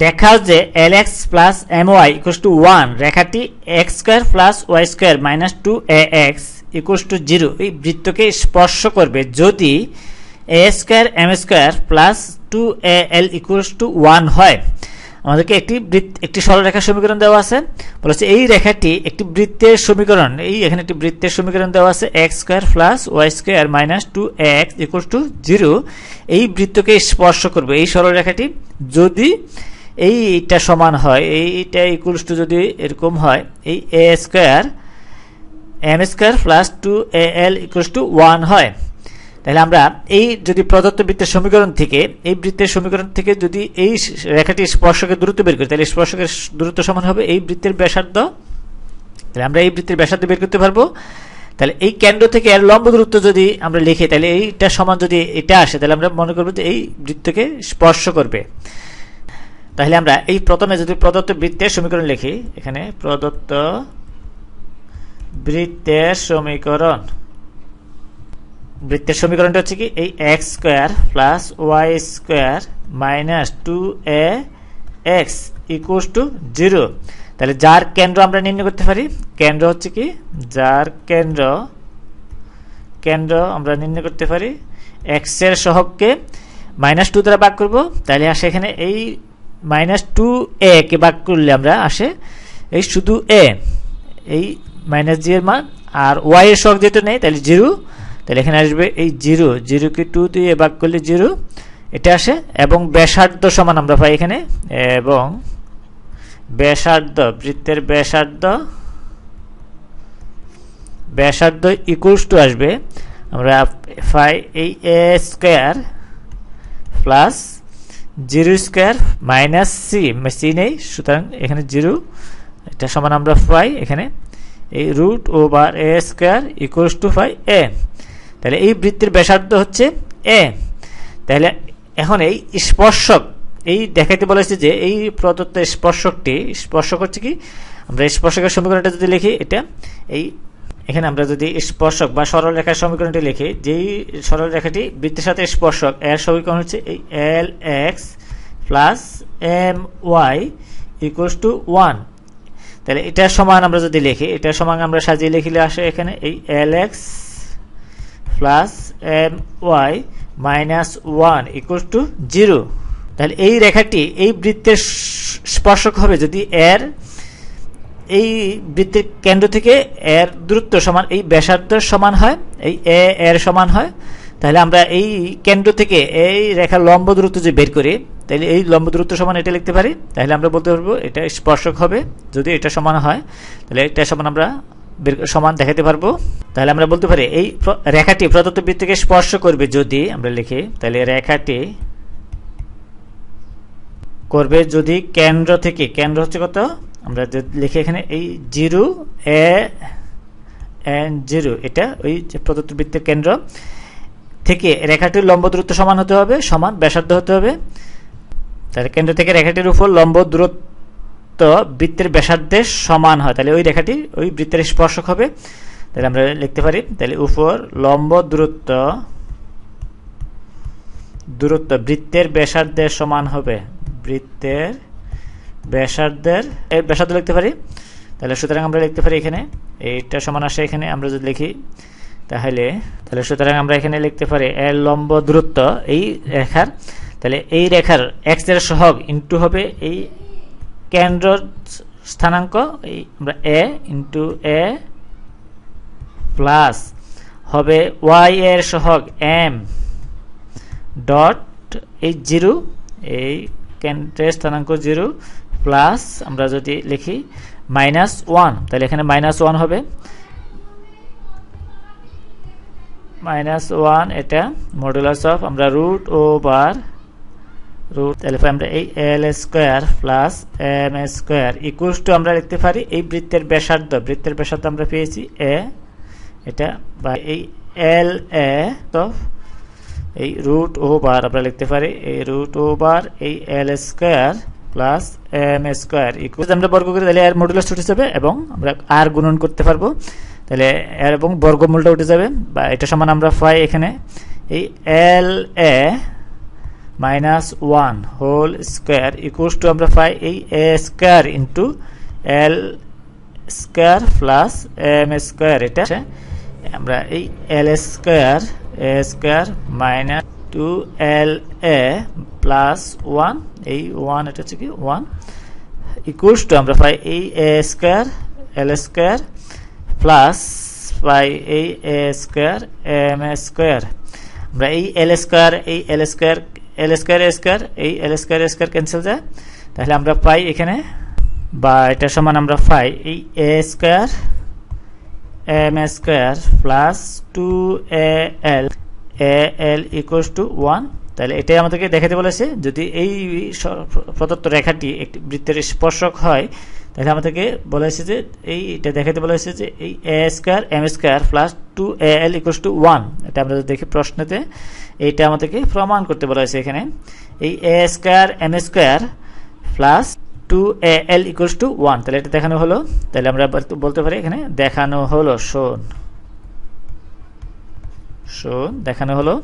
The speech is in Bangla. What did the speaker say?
দেখা যে L X plus M Y equals to one রেখাটি X square plus Y square minus two A X equals to zero এই বৃত্তকে স্পর্শ করবে। যদি A square M square plus two A L equals to one হয়, আমাদেরকে একটি বৃত্ত, একটি সরলরেখার সমীকরণ দেওয়া আছে। বলেছে এই রেখাটি একটি বৃত্তের সমীকরণ, এই এখানে একটি বৃত্তের সমীকরণ দেওয়া আছে X square plus Y square minus two X equal to zero এই বৃত্তকে স্পর্শ করবে। এই সরলরেখাটি যদি এইটা সমান হয়, এইটা ইকুয়ালস টু যদি এরকম হয়, এই A square M square plus two A L equals to one হয়। তাহলে আমরা এই যদি প্রদত্ত বৃত্তের সমীকরণ থেকে, এই বৃত্তের সমীকরণ থেকে যদি এই রেখাটি স্পর্শকের দূরত্ব বের করি, তাহলে স্পর্শকের দূরত্ব সমান হবে এই বৃত্তের ব্যাসার্ধ। তাহলে আমরা এই বৃত্তের ব্যাসার্ধ বের করতে পারব। তাহলে এই কেন্দ্র থেকে এর লম্ব দূরত্ব যদি আমরা লিখি, তাহলে এইটা সমান যদি এটা আসে, তাহলে আমরা মনে করব যে এই বৃত্তকে স্পর্শ করবে। তাহলে আমরা এই প্রথমে যদি প্রদত্ত বৃত্তের সমীকরণ লিখি, এখানে প্রদত্ত বৃত্তের সমীকরণ। বৃত্তের সমীকরণটা হচ্ছে কি? এই X square plus Y square minus two A X equals to zero তাহলে যার কেন্দ্র আমরা নির্ণয় করতে পারি? কেন্দ্র হচ্ছে কি? যার কেন্দ্র কেন্দ্র আমরা নির্ণয় করতে পারি? এক্সের সহগকে মাইনাস টু দ্বারা ভাগ করব। তাহলে আসে এখানে এই মাইনাস টু এ কে ভাগ করলে আমরা আসে, এই শুধু এ, এই মাইনাস জি এর মান, আর ওয়াই এর সহগ যেহেতু নেই, তাহলে জিরো, তাহলে এখানে আসবে এই জিরো জিরোকে টু দিয়ে ভাগ করলে জিরো, এটা আসে, এবং ব্যাসার্ধ সমান আমরা পাই এখানে, এবং ব্যাসার্ধ, বৃত্তের ব্যাসার্ধ ব্যাসার্ধ ইকুয়ালস টু আসবে, আমরা পাই এই A square plus zero square minus C C নেই, সুতরাং এখানে জিরো, এটা সমান আমরা পাই এখানে, এই root over A square equals to পাই এ। তাহলে এই বৃত্তের ব্যাসার্ধ হচ্ছে এ। তাহলে এখন এই স্পর্শক, এই দেখাইতে বলেছে যে এই প্রদত্ত স্পর্শকটি, স্পর্শক হচ্ছে কি? আমরা স্পর্শকের সমীকরণটা যদি লিখি, এটা এই এখানে আমরা যদি স্পর্শক বা সরল রেখার সমীকরণটি লিখি, যেই সরল রেখাটি বৃত্তের সাথে স্পর্শক, এর সমীকরণ হচ্ছে এই L X plus M Y equals to one তাহলে এটার সমান আমরা যদি লিখি, এটার সমান আমরা সাজিয়ে লিখিলে আসে এখানে এই L X plus M Y minus one equal to zero তাহলে এই রেখাটি, এই বৃত্তের স্পর্শক হবে যদি এর এই বৃত্তের কেন্দ্র থেকে এর দূরত্ব সমান, এই ব্যাসার্ধ সমান হয়, এই এ এর সমান হয়। তাহলে আমরা এই কেন্দ্র থেকে এই রেখার লম্ব দূরত্ব যে বের করি, তাহলে এই লম্ব দূরত্ব সমান এটা লিখতে পারি। তাহলে আমরা বলতে পারব এটা স্পর্শক হবে। যদি এটা সমান হয়, তাহলে এটা সমান আমরা সমান দেখাতে পারব। তাহলে আমরা বলতে পারি এই রেখাটি প্রদত্ত বৃত্তকে স্পর্শ করবে যদি, আমরা লিখি, তাহলে রেখাটি করবে যদি কেন্দ্র থেকে, কেন্দ্র হচ্ছে কত? আমরা লিখি এখানে এই জিরো, এ, এন, জিরো, এটা ওই যে প্রদত্ত বৃত্তের কেন্দ্র থেকে রেখাটির লম্ব দূরত্ব সমান হতে হবে, সমান ব্যাসার্ধ হতে হবে। তাহলে কেন্দ্র থেকে রেখাটির উপর লম্ব দূরত্ব বৃত্তের ব্যাসার্ধের সমান হয়। তাহলে ওই রেখাটি ওই বৃত্তের স্পর্শক হবে। তাহলে আমরা লিখতে পারি, তাহলে উপর লম্ব দূরত্ব দূরত্ব বৃত্তের ব্যাসার্ধের সমান হবে। বৃত্তের ব্যাসার্ধের ব্যাসার্ধ লিখতে পারি? তাহলে সুতরাং আমরা লিখতে পারি এখানে। এইটা সমান আসে এখানে, আমরা যদি লিখি, তাহলে তাহলে সুতরাং আমরা এখানে লিখতে পারি এর লম্ব দূরত্ব, এই রেখার, তাহলে এই রেখার এক্সের সহগ ইন্টু হবে এই কেন্দ্র স্থানাঙ্ক, এই আমরা এ ইন্টু এ প্লাস হবে ওয়াই এর সহগ এম ডট এই জিরো, এই কেন্দ্রের স্থানাঙ্ক জিরো প্লাস আমরা যদি লিখি মাইনাস ওয়ান তাহলে এখানে মাইনাস ওয়ান হবে। মাইনাস ওয়ান এটা মডুলাস অফ আমরা রুট ও বার রুট তাহলে আমরা এই l square plus m square equals to আমরা লিখতে পারি এই বৃত্তের ব্যাসার্ধ। বৃত্তের ব্যাসার্ধ আমরা পেয়েছি এ এটা বা এই এল এ তো এই রুট ওভার আমরা লিখতে পারি, এই রুট ওভার এই l square plus m square equal আমরা বর্গ করি, তাহলে এর মডুলাস উঠে যাবে এবং আমরা আর গুণন করতে পারব। তাহলে এর এবং বর্গমূলটা উঠে যাবে, বা এটা সমান আমরা পাই এখানে। এই l a minus one whole square equals to আমরা পাই এই a square into l square plus m square এটা আমরা এই l square a square minus two l a plus one এই ওয়ান এটা হচ্ছে কি? ওয়ান ইকুয়ালস টু আমরা পাই এই a square l square plus পাই এই a square m a square আমরা এই এল স্কোয়ার এই l square l square square এই এল স্কোয়ার স্কোয়ার ক্যান্সেল যায়। তাহলে আমরা পাই এখানে, বা এটা সমান আমরা পাই এই a square m square plus two a l a l equals to one তাহলে এটাই আমাদেরকে দেখাতে বলেছে, যদি এই প্রদত্ত রেখাটি একটি বৃত্তের স্পর্শক হয়, তাহলে আমাদেরকে বলেছে যে, এই, এটা দেখাতে বলেছে যে এই a square m square plus two a l equals to one এটা আমরা দেখি প্রশ্নতে এইটা আমাদেরকে প্রমাণ করতে বলা হয়েছে এখানে। এই a square m square plus two a l equals to one তাহলে এটা দেখানো হলো। তাহলে আমরা বলতে পারি এখানে দেখানো হলো, শোন। শোন, দেখানো হলো।